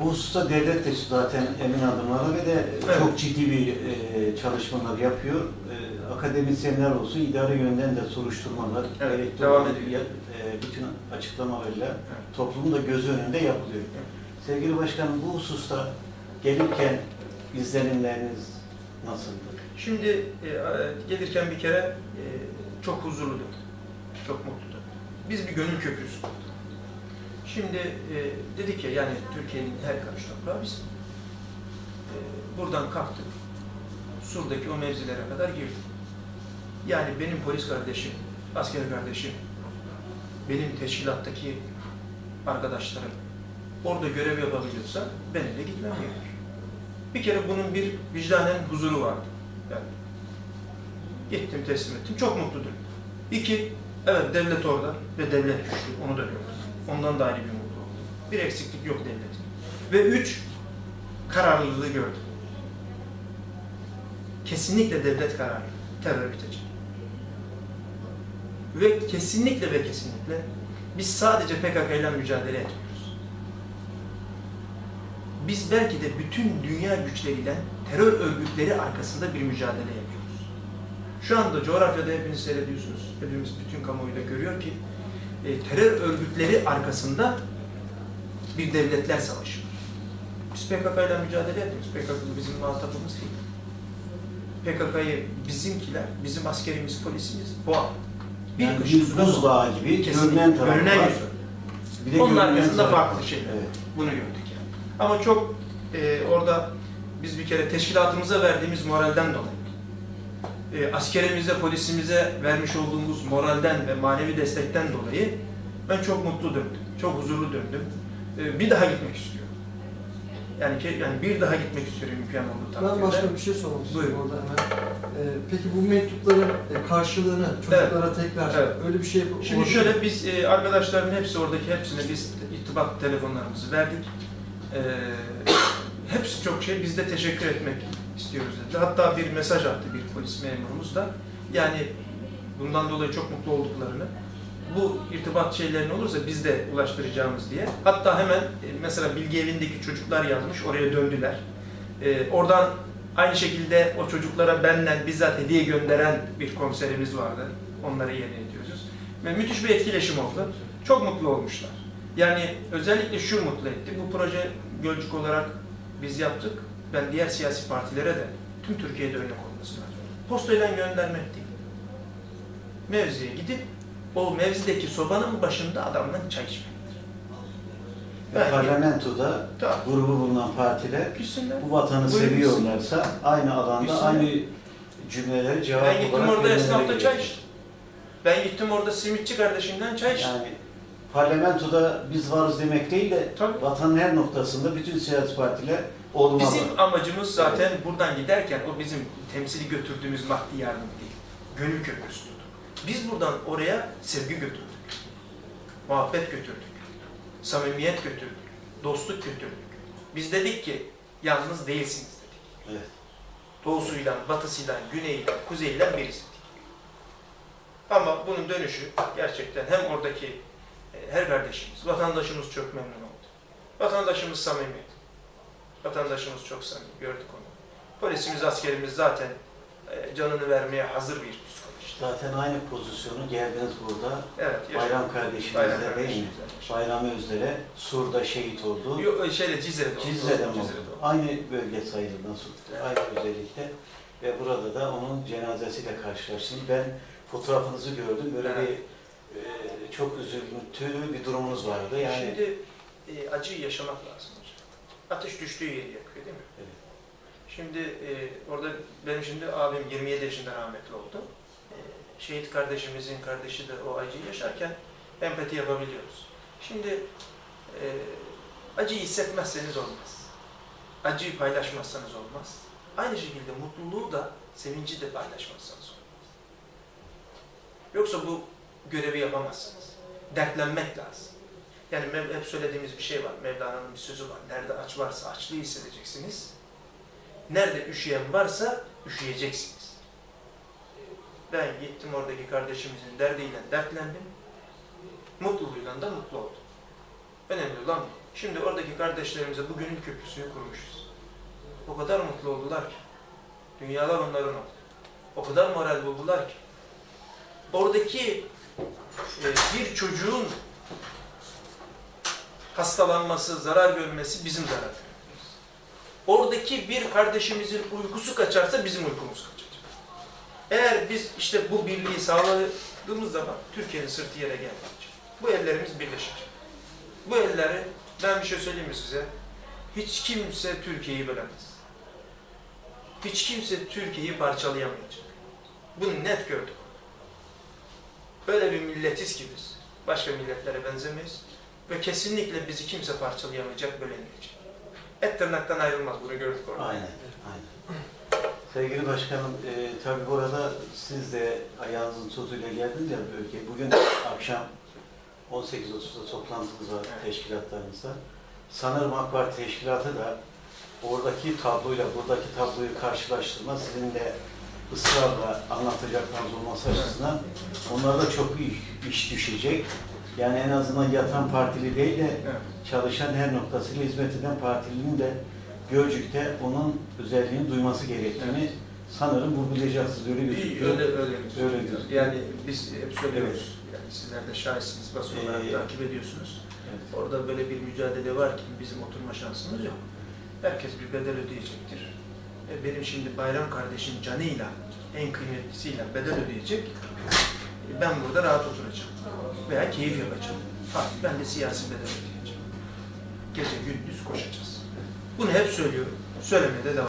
Bu hususta devlet de zaten emin adımlarla ve de Evet. çok ciddi bir e, çalışmalar yapıyor. E, akademisyenler olsun, idari yönden de soruşturmalar, Evet, devam ediyor. e, bütün açıklamalarla Evet. toplumun da göz önünde yapılıyor. Sevgili Başkanım bu hususta gelirken izlenimleriniz nasıldı? Şimdi e, gelirken bir kere e, çok huzurluydu. Çok mutluydu. Biz bir gönül köprüsü kurduk. Şimdi e, dedik ya yani Türkiye'nin her karış toprağı bizim. E, buradan kalktık. Sur'daki o mevzilere kadar girdik. Yani benim polis kardeşim, asker kardeşim, benim teşkilattaki arkadaşlarım orada görev yapabiliyorsa benim de gitmem gerekir. Bir kere bunun bir vicdanen huzuru vardı. Yani gittim teslim ettim. Çok mutluydum. İki, evet devlet orada ve devlet güçlü. Onu da gördüm. Ondan da ayrı bir mutlu oldum. Bir eksiklik yok devletin. Ve üç, kararlılığı gördüm. Kesinlikle devlet kararı. Terör bitecek. Ve kesinlikle ve kesinlikle biz sadece PKK ile mücadele etmiyoruz. Biz belki de bütün dünya güçleriyle terör örgütleri arkasında bir mücadele yapıyoruz. Şu anda coğrafyada hepiniz seyrediyorsunuz. Hepimiz bütün kamuoyu da görüyor ki e, terör örgütleri arkasında bir devletler savaşı var. Biz PKK ile mücadele etmiyoruz. PKK bizim muhatabımız değil. PKK'yı bizimkiler, bizim askerimiz, polisimiz boğar. Bir Yani bir buzdağı gibi görünen tarafı Görünen var. Bir de Onun arkasında farklı şeyler. Evet. Bunu gördük yani. Ama çok e, orada biz bir kere teşkilatımıza verdiğimiz moralden dolayı, e, askerimize, polisimize vermiş olduğumuz moralden ve manevi destekten dolayı ben çok mutlu döndüm. Çok huzurlu döndüm. E, bir daha gitmek istiyorum. Yani ki, yani bir daha gitmek istiyorum imkan olduğu Ben takdirde. başka bir şey sormak istiyorum orada hemen. Ee, peki bu mektupların e, karşılığını çocuklara tekrar Evet. öyle bir şey Şimdi olabilir şöyle biz e, arkadaşların hepsi oradaki hepsine biz irtibat telefonlarımızı verdik. E, hepsi çok şey biz de teşekkür etmek istiyoruz dedi. Hatta bir mesaj attı bir polis memurumuz da. Yani bundan dolayı çok mutlu olduklarını bu irtibat şeylerin olursa biz de ulaştıracağımız diye. Hatta hemen e, mesela Bilgi Evi'ndeki çocuklar yazmış oraya döndüler. E, oradan aynı şekilde o çocuklara benden bizzat hediye gönderen bir komiserimiz vardı. Onları yerine ediyoruz. Ve müthiş bir etkileşim oldu. Çok mutlu olmuşlar. Yani özellikle şu mutlu etti. Bu proje Gölcük olarak biz yaptık. Ben diğer siyasi partilere de tüm Türkiye'de örnek olmasını arıyorum. Postayla göndermek değil. Mevziye gidip o mevzideki sobanın başında adamla çay içmektir. Ve Belki- parlamentoda Tamam. grubu bulunan partiler Gitsinler. bu vatanı Buyurun. seviyorlarsa aynı alanda Gitsinler. aynı cümleleri cevap Ben gittim olarak orada esnafta çay içtim. Ben gittim orada simitçi kardeşimden çay içtim. Yani parlamentoda biz varız demek değil de Tabii. vatanın her noktasında bütün siyasi partiler olmalı. Bizim amacımız zaten buradan giderken o bizim temsili götürdüğümüz maddi yardım değil. Gönül köprüsü tuttuk. Biz buradan oraya sevgi götürdük. Muhabbet götürdük. Samimiyet götürdük. Dostluk götürdük. Biz dedik ki yalnız değilsiniz dedik. Evet. Doğusuyla, batısıyla, güneyiyle, kuzeyiyle biriz dedik. Ama bunun dönüşü gerçekten hem oradaki e, her kardeşimiz, vatandaşımız çok memnun oldu. Vatandaşımız samimi. Vatandaşımız çok samimi, gördük onu. Polisimiz, askerimiz zaten e, canını vermeye hazır bir psikolojide. Zaten aynı pozisyonu geldiniz burada. Evet, yaşadık. Bayram kardeşimizle Bayram değil mi? Bayram Özler'e Sur'da şehit oldu. Yok, şeyde Cizre'de oldu. Cizre'de mi oldu? Cizre'de oldu. Aynı bölge sayılır nasıl? Aynı özellikle. Ve burada da onun cenazesiyle karşılaştım. Ben fotoğrafınızı gördüm. Böyle Evet. bir e, çok üzüntülü bir durumunuz vardı. Yani Şimdi e, acıyı yaşamak lazım. Ateş düştüğü yeri yakıyor değil mi? Evet. Şimdi e, orada benim şimdi abim 27 yaşında rahmetli oldu. E, şehit kardeşimizin kardeşi de o acıyı yaşarken empati yapabiliyoruz. Şimdi e, acıyı hissetmezseniz olmaz. Acıyı paylaşmazsanız olmaz. Aynı şekilde mutluluğu da, sevinci de paylaşmazsanız olmaz. Yoksa bu görevi yapamazsınız. Dertlenmek lazım. Yani hep söylediğimiz bir şey var. Mevlana'nın bir sözü var. Nerede aç varsa açlığı hissedeceksiniz. Nerede üşüyen varsa üşüyeceksiniz. Ben gittim oradaki kardeşimizin derdiyle dertlendim. Mutluluğuyla da mutlu oldum. Önemli olan bu. Şimdi oradaki kardeşlerimize bugünün köprüsünü kurmuşuz. O kadar mutlu oldular ki. Dünyalar onların oldu. O kadar moral buldular ki. Oradaki e, bir çocuğun hastalanması, zarar görmesi bizim zarar. Oradaki bir kardeşimizin uykusu kaçarsa bizim uykumuz kaçacak. Eğer biz işte bu birliği sağladığımız zaman Türkiye'nin sırtı yere gelmeyecek. Bu ellerimiz birleşecek. Bu elleri, ben bir şey söyleyeyim mi size? Hiç kimse Türkiye'yi bölemez. Hiç kimse Türkiye'yi parçalayamayacak. Bunu net gördük. Böyle bir milletiz ki biz. Başka milletlere benzemeyiz. Ve kesinlikle bizi kimse parçalayamayacak, bölemeyecek. Et tırnaktan ayrılmaz. Bunu gördük orada. Aynen, aynen. Sevgili başkanım, e, tabii bu arada siz de ayağınızın tozuyla geldiniz ya bölgeye. Bugün akşam 18.30'da toplantımız var Evet. teşkilatlarımızda. Sanırım AK Parti teşkilatı da oradaki tabloyla buradaki tabloyu karşılaştırma sizin de ısrarla anlatacaklarınız olması açısından onlara da çok iş, iş düşecek. Yani en azından yatan partili değil de Evet. çalışan her noktasıyla hizmet eden partilinin de Gölcük'te onun özelliğini duyması gerektiğini sanırım vurgulayacaksınız. Öyle gözüküyor. öyle, öyle, Öyle gözüküyor. Yani biz hep söylüyoruz. Yani sizler de şahitsiniz, basın olarak Ee, takip ediyorsunuz. Evet. Orada böyle bir mücadele var ki bizim oturma şansımız yok. Herkes bir bedel ödeyecektir. E, benim şimdi Bayram kardeşin canıyla, en kıymetlisiyle bedel ödeyecek. Ben burada rahat oturacağım. Veya keyif yapacağım. Ha, ben de siyasi bedel ödeyeceğim. Gece gündüz koşacağız. Bunu hep söylüyorum. Söylemeye de devam